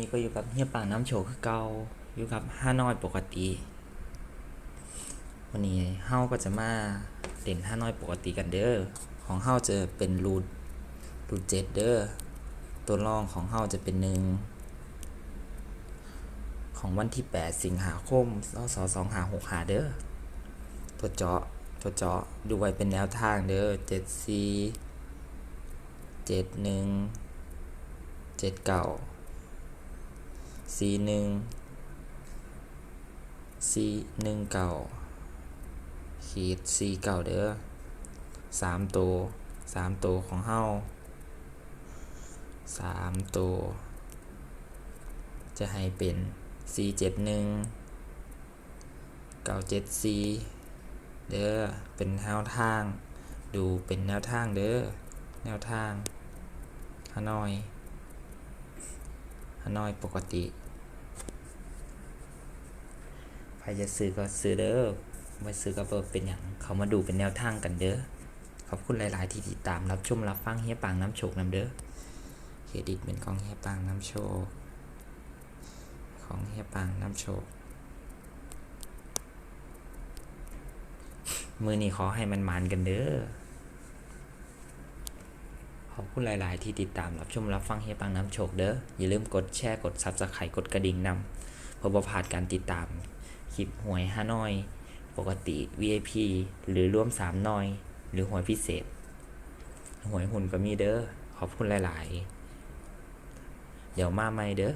นี่ก็อยู่กับเฮียป่าน้ำโชว์คือเก่าอยู่กับห้าน้อยปกติ วันนี้เฮาก็จะมาเด่นห้าน้อยปกติกันเด้อ ของเฮาจะเป็นรูทรูทเจ็ดเด้อ ตัวรองของเฮาจะเป็นหนึ่ง ของวันที่ 8 สิงหาคมส2 5 6 5เด้อ ตัวเจาะตัวเจาะดูไว้เป็นแนวทางเด้อ7 4 7 1 7 9สี่หนึ่งสี่หนึ่งเก่า ขีดสี่เก่าเด้อสามตัวสามตัวของเฮาสามตัว จะให้เป็นสี่เจ็ดหนึ่งเก้าเจ็ดสีเด้อ เป็นแนวทาง ดูเป็นแนวทางเด้อ แนวทางฮานอย ฮานอยปกติใครจะซื้อก็ซื้อเด้อไม่ซื้อก็บ่เป็นอย่างเขามาดูเป็นแนวทางกันเด้อขอบคุณหลาย ๆ ที่ติดตามรับชมรับฟังเฮียปางน้ำโชคนำเด้อเครดิตเป็นของเฮียปางน้ำโชคของเฮียปางน้ำโชคมือนี้ขอให้มันมานกันเด้อ ขอบคุณหลาย ๆ ที่ติดตามรับชมรับฟังเฮียปังน้ำโชคเด้ออย่าลืมกดแชร์กดซับสไครต์กดกระดิ่งนำเพื่อบ่พลาดการติดตามคลิปหวยห้านอย ปกติ VIP หรือร่วมสามน้อย หรือหวยพิเศษ หวยหุ่นก็มีเด้อขอบคุณหลาย ๆ เดี๋ยวมาใหม่เด้อ